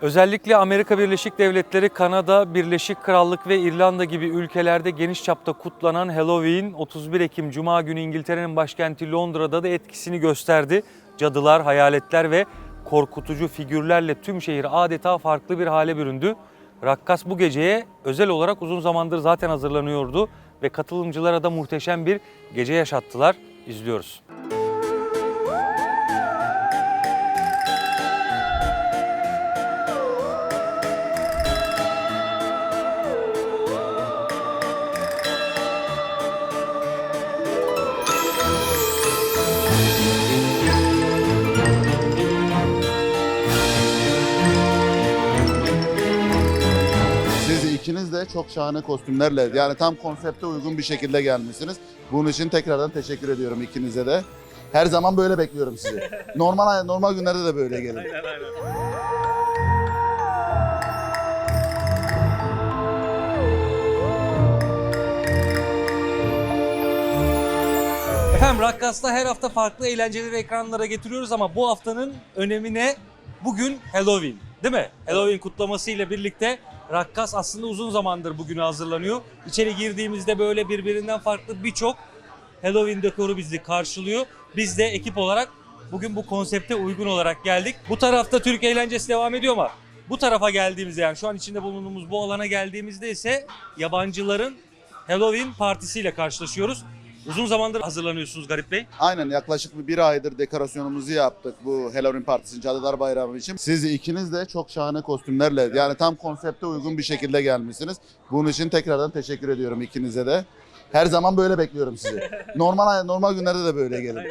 Özellikle Amerika Birleşik Devletleri, Kanada, Birleşik Krallık ve İrlanda gibi ülkelerde geniş çapta kutlanan Halloween 31 Ekim Cuma günü İngiltere'nin başkenti Londra'da da etkisini gösterdi. Cadılar, hayaletler ve korkutucu figürlerle tüm şehir adeta farklı bir hale büründü. Rakkas bu geceye özel olarak uzun zamandır zaten hazırlanıyordu ve katılımcılara da muhteşem bir gece yaşattılar. İzliyoruz. Çok şahane kostümlerle yani tam konsepte uygun bir şekilde gelmişsiniz. Bunun için tekrardan teşekkür ediyorum ikinize de. Her zaman böyle bekliyorum sizi. Normal normal günlerde de böyle gelin. Efendim Rakkas'ta her hafta farklı eğlenceleri ekranlara getiriyoruz ama bu haftanın önemi ne? Bugün Halloween değil mi? Halloween kutlaması ile birlikte Rakkas aslında uzun zamandır bugüne hazırlanıyor. İçeri girdiğimizde böyle birbirinden farklı birçok Halloween dekoru bizi karşılıyor. Biz de ekip olarak bugün bu konsepte uygun olarak geldik. Bu tarafta Türk eğlencesi devam ediyor ama bu tarafa geldiğimizde yani şu an içinde bulunduğumuz bu alana geldiğimizde ise yabancıların Halloween partisiyle karşılaşıyoruz. Uzun zamandır hazırlanıyorsunuz Garip Bey. Aynen yaklaşık bir, bir aydır dekorasyonumuzu yaptık bu Halloween Partisi'nin Cadılar Bayramı için. Siz ikiniz de çok şahane kostümlerle yani tam konsepte uygun bir şekilde gelmişsiniz. Bunun için tekrardan teşekkür ediyorum ikinize de. Her zaman böyle bekliyorum sizi. Normal normal günlerde de böyle gelin.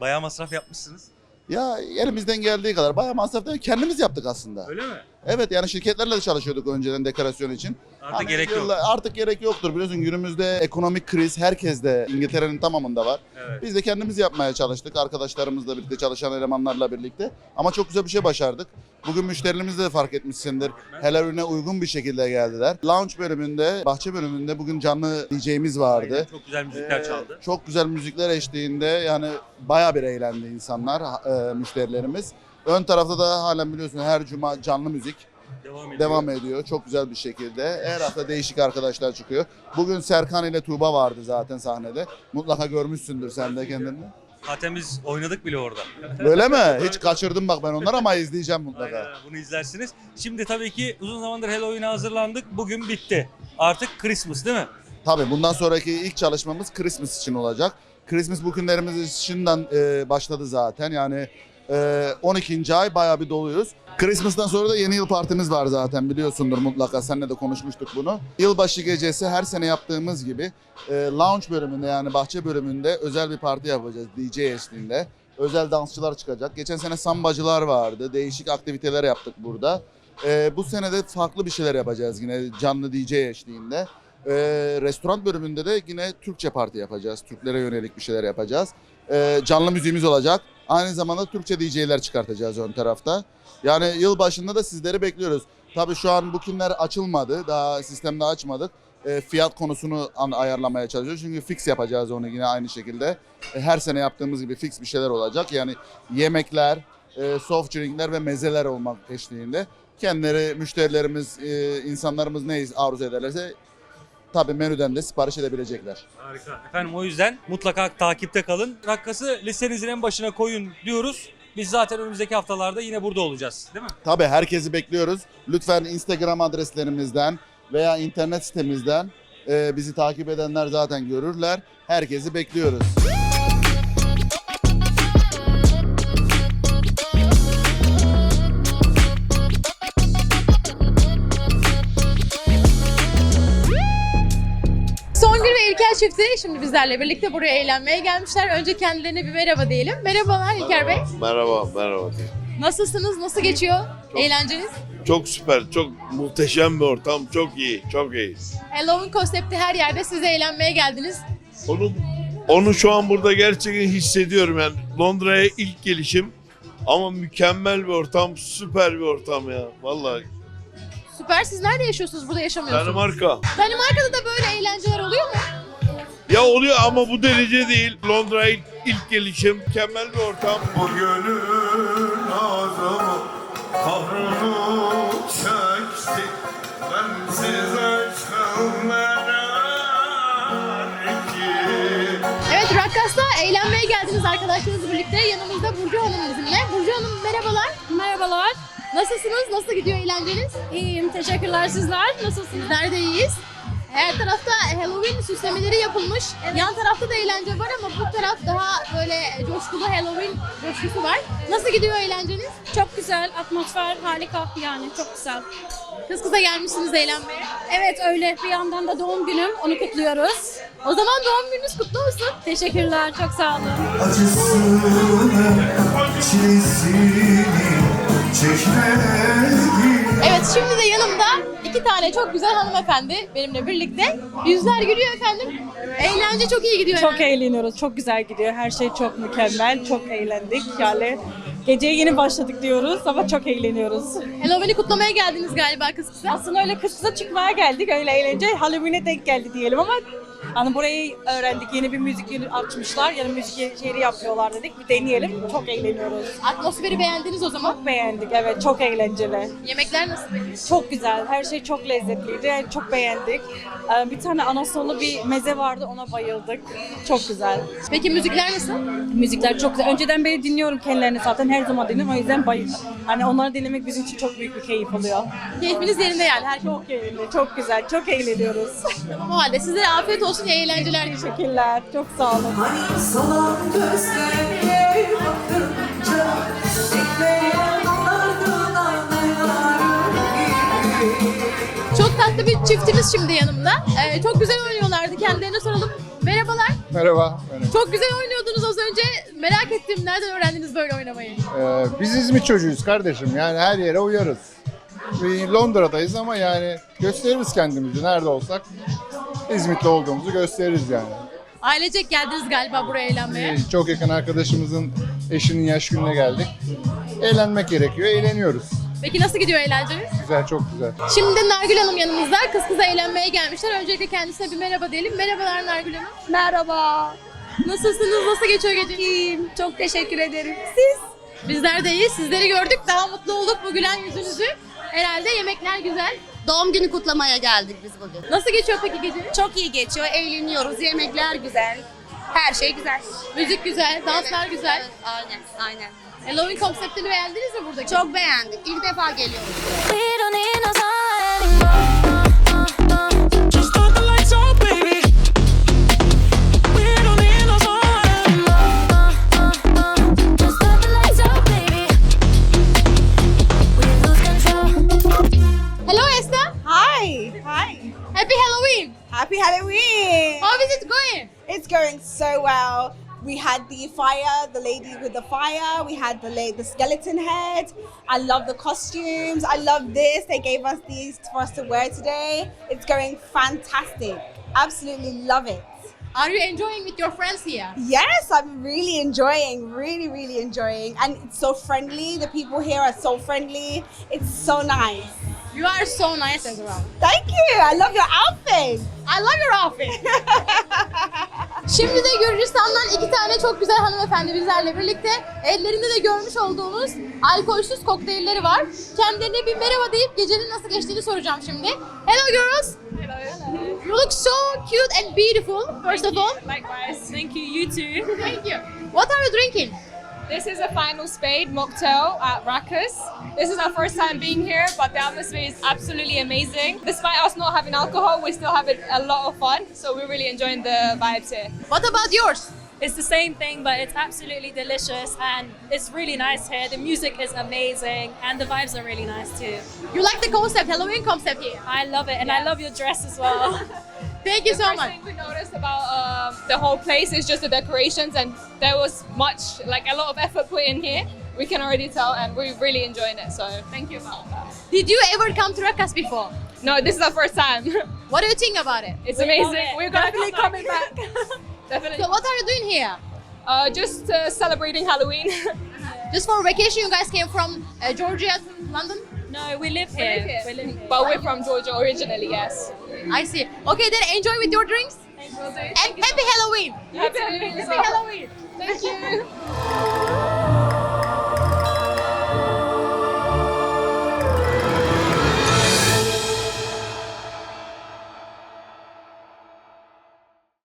Bayağı masraf yapmışsınız. Ya elimizden geldiği kadar bayağı masraf değil, kendimiz yaptık aslında. Öyle mi? Evet yani şirketlerle de çalışıyorduk önceden dekorasyon için. Artık Hani gerek yok. Artık gerek yoktur biliyorsun günümüzde ekonomik kriz herkeste İngiltere'nin tamamında var. Evet. Biz de kendimiz yapmaya çalıştık arkadaşlarımızla birlikte çalışan elemanlarla birlikte. Ama çok güzel bir şey başardık. Bugün müşterilerimiz de fark etmişsindir. Halloween'e uygun bir şekilde geldiler. Lounge bölümünde, bahçe bölümünde bugün canlı DJ'miz vardı. Aynen, çok güzel müzikler Ee, çaldı. Çok güzel müzikler eşliğinde yani bayağı bir eğlendi insanlar, e, müşterilerimiz. Ön tarafta da halen biliyorsun her cuma canlı müzik Devam ediyor. devam ediyor. Çok güzel bir şekilde. Her hafta değişik arkadaşlar çıkıyor. Bugün Serkan ile Tuğba vardı zaten sahnede. Mutlaka görmüşsündür sen de kendini. Zaten biz oynadık bile orada. Öyle mi? Hiç kaçırdım bak ben onları ama izleyeceğim mutlaka. Aynen, bunu izlersiniz. Şimdi tabii ki uzun zamandır Halloween'e hazırlandık. Bugün bitti. Artık Christmas değil mi? Tabii bundan sonraki ilk çalışmamız Christmas için olacak. Christmas bugünlerimiz şimdiden e, başladı zaten. Yani 12. ay bayağı bir doluyuz. Christmas'tan sonra da yeni yıl partimiz var zaten biliyorsundur mutlaka. Seninle de konuşmuştuk bunu. Yılbaşı gecesi her sene yaptığımız gibi e, lounge bölümünde yani bahçe bölümünde özel bir parti yapacağız DJ eşliğinde. Özel dansçılar çıkacak. Geçen sene sambacılar vardı. Değişik aktiviteler yaptık burada. E, bu sene de farklı bir şeyler yapacağız yine canlı DJ eşliğinde. Ee, restoran bölümünde de yine Türkçe parti yapacağız. Türklere yönelik bir şeyler yapacağız. Ee, canlı müziğimiz olacak. Aynı zamanda Türkçe DJ'ler çıkartacağız ön tarafta. Yani yıl başında da sizleri bekliyoruz. Tabii şu an bookingler açılmadı. Daha sistemde açmadık. Ee, fiyat konusunu an- ayarlamaya çalışıyoruz. Çünkü fix yapacağız onu yine aynı şekilde. Ee, her sene yaptığımız gibi fix bir şeyler olacak. Yani yemekler, e, soft drinkler ve mezeler olmak eşliğinde. Kendileri, müşterilerimiz, e, insanlarımız ne arzu ederlerse tabii menüden de sipariş edebilecekler. Harika. Efendim o yüzden mutlaka takipte kalın. Rakkası listenizin en başına koyun diyoruz. Biz zaten önümüzdeki haftalarda yine burada olacağız. Değil mi? Tabii herkesi bekliyoruz. Lütfen Instagram adreslerimizden veya internet sitemizden e, bizi takip edenler zaten görürler. Herkesi bekliyoruz. Çifti şimdi bizlerle birlikte buraya eğlenmeye gelmişler. Önce kendilerine bir merhaba diyelim. Merhabalar İlker Bey. Merhaba, merhaba. Nasılsınız? Nasıl geçiyor eğlenceniz? Çok süper, çok muhteşem bir ortam, çok iyi, çok iyi. Halloween konsepti her yerde siz eğlenmeye geldiniz. Onu, onu şu an burada gerçekten hissediyorum yani. Londra'ya ilk gelişim ama mükemmel bir ortam, süper bir ortam ya. Vallahi Süper. Siz nerede yaşıyorsunuz? Burada yaşamıyorsunuz. Danimarka. Danimarka'da da böyle eğlenceler oluyor mu? Ya oluyor ama bu derece değil. Londra'ya ilk, ilk gelişim, mükemmel bir ortam. Bu gönül azamı Kahrını çekti aşklara ki Evet Rakkas'ta eğlenmeye geldiniz arkadaşlarınızla birlikte. Yanımızda Burcu Hanım bizimle. Burcu Hanım merhabalar. Merhabalar. Nasılsınız? Nasıl gidiyor eğlenceniz? İyiyim. Teşekkürler sizler. Nasılsınız? Bizler de iyiyiz. Her tarafta Halloween süslemeleri yapılmış. Yan tarafta da eğlence var ama bu taraf daha böyle coşkulu Halloween coşkusu var. Nasıl gidiyor eğlenceniz? Çok güzel. Atmosfer harika. Yani çok güzel. Kız kıza gelmişsiniz eğlenmeye. Evet öyle. Bir yandan da doğum günüm. Onu kutluyoruz. O zaman doğum gününüz kutlu olsun. Teşekkürler. Çok sağ olun. acısını, çilesini iki tane çok güzel hanımefendi benimle birlikte. Yüzler gülüyor efendim. Eğlence çok iyi gidiyor. Çok herhalde. eğleniyoruz. Çok güzel gidiyor. Her şey çok mükemmel. Çok eğlendik. Yani geceye yeni başladık diyoruz ama çok eğleniyoruz. Halloween'i kutlamaya geldiniz galiba kız kıza. Aslında öyle kısıtlı çıkmaya geldik. Öyle eğlence Halloween'e denk geldi diyelim ama hani burayı öğrendik. Yeni bir müzik yeri açmışlar. Yani müzik yeri yapıyorlar dedik. Bir deneyelim. Çok eğleniyoruz. Atmosferi beğendiniz o zaman. Çok beğendik. Evet çok eğlenceli. Yemekler nasıl peki? Çok güzel. Her şey çok lezzetliydi. Çok beğendik. Ee, Bir tane anasonlu bir meze vardı. Ona bayıldık. Çok güzel. Peki müzikler nasıl? Müzikler çok güzel. Önceden beri dinliyorum kendilerini zaten her zaman dinliyorum. O yüzden bayıldım. Hani onları dinlemek bizim için çok büyük bir keyif oluyor. Keyfiniz yerinde yani. Her şey Çok eğlenceli, çok güzel, çok eğleniyoruz. O halde size afiyet olsun, iyi eğlenceler. Teşekkürler, çok sağ olun. Hani gözlerine Bekleyen gibi Çok tatlı bir çiftimiz şimdi yanımda. Ee, çok güzel oynuyorlardı. Kendilerine soralım. Merhabalar. Merhaba. benim. Çok güzel oynuyordunuz az önce. Merak ettim. Nereden öğrendiniz böyle oynamayı? Ee, biz İzmit çocuğuyuz kardeşim. Yani her yere uyarız. Londra'dayız ama yani gösteririz kendimizi. Nerede olsak İzmit'te olduğumuzu gösteririz yani. Ailecek geldiniz galiba buraya eğlenmeye. Ee, Çok yakın arkadaşımızın eşinin yaş gününe geldik. Eğlenmek gerekiyor, eğleniyoruz. Peki nasıl gidiyor eğlenceniz? Güzel, çok güzel. Şimdi Nargül Hanım yanımızda. Kız kıza eğlenmeye gelmişler. Öncelikle kendisine bir merhaba diyelim. Merhabalar Nargül Hanım. Merhaba. Nasılsınız? Nasıl geçiyor gece? İyiyim. Çok teşekkür ederim. Siz? Bizler de iyi. Sizleri gördük. Daha mutlu olduk bu gülen yüzünüzü. Herhalde yemekler güzel. Doğum günü kutlamaya geldik biz bugün. Nasıl geçiyor peki geceniz? Çok iyi geçiyor, eğleniyoruz, yemekler güzel. Her şey güzel. Müzik güzel, danslar güzel. Evet, aynen, aynen. Halloween konseptini beğendiniz mi buradaki? Çok beğendik. İlk defa geliyoruz. We don't need no We had the fire, the lady with the fire. We had the la- the skeleton head. I love the costumes. I love this. They gave us these for us to wear today. It's going fantastic. Absolutely love it. Are you enjoying with your friends here? Yes, I'm really enjoying, really, really enjoying. And it's so friendly. The people here are so friendly. It's so nice. You are so nice as well. Thank you. I love your outfit. I love your outfit. Şimdi de Gürcistan'dan iki tane çok güzel hanımefendi bizlerle birlikte ellerinde de görmüş olduğunuz alkolsüz kokteylleri var. Kendilerine bir merhaba deyip gecenin nasıl geçtiğini soracağım şimdi. Hello girls. Hello. You look so cute and beautiful. First of all, Likewise. Thank you. You too. thank you. What are you drinking? This is a Final Spade mocktail at Rackus. This is our first time being here, but the atmosphere is absolutely amazing. Despite us not having alcohol, we're still having a lot of fun, so we're really enjoying the vibes here. What about yours? It's the same thing, but it's absolutely delicious and it's really nice here. The music is amazing and the vibes are really nice too. You like the concept, Halloween concept here. I love it and I love your dress as well. Thank you The so first much. thing we noticed about um, the whole place is just the decorations, and there was much, like a lot of effort put in here. We can already tell, and we're really enjoying it. So thank you about that. Did you ever come to Rakas before? No, this is our first time. What do you think about it? it's We love amazing. it. We're gonna Definitely come coming back. Definitely. So what are you doing here? Uh, just uh, celebrating Halloween. Just for vacation, you guys came from uh, Georgia to London? No, we live here. We live here. but we're from Georgia originally, yes. I see. Okay, then enjoy with your drinks. And happy Halloween! Happy Halloween. Happy Halloween! Thank you.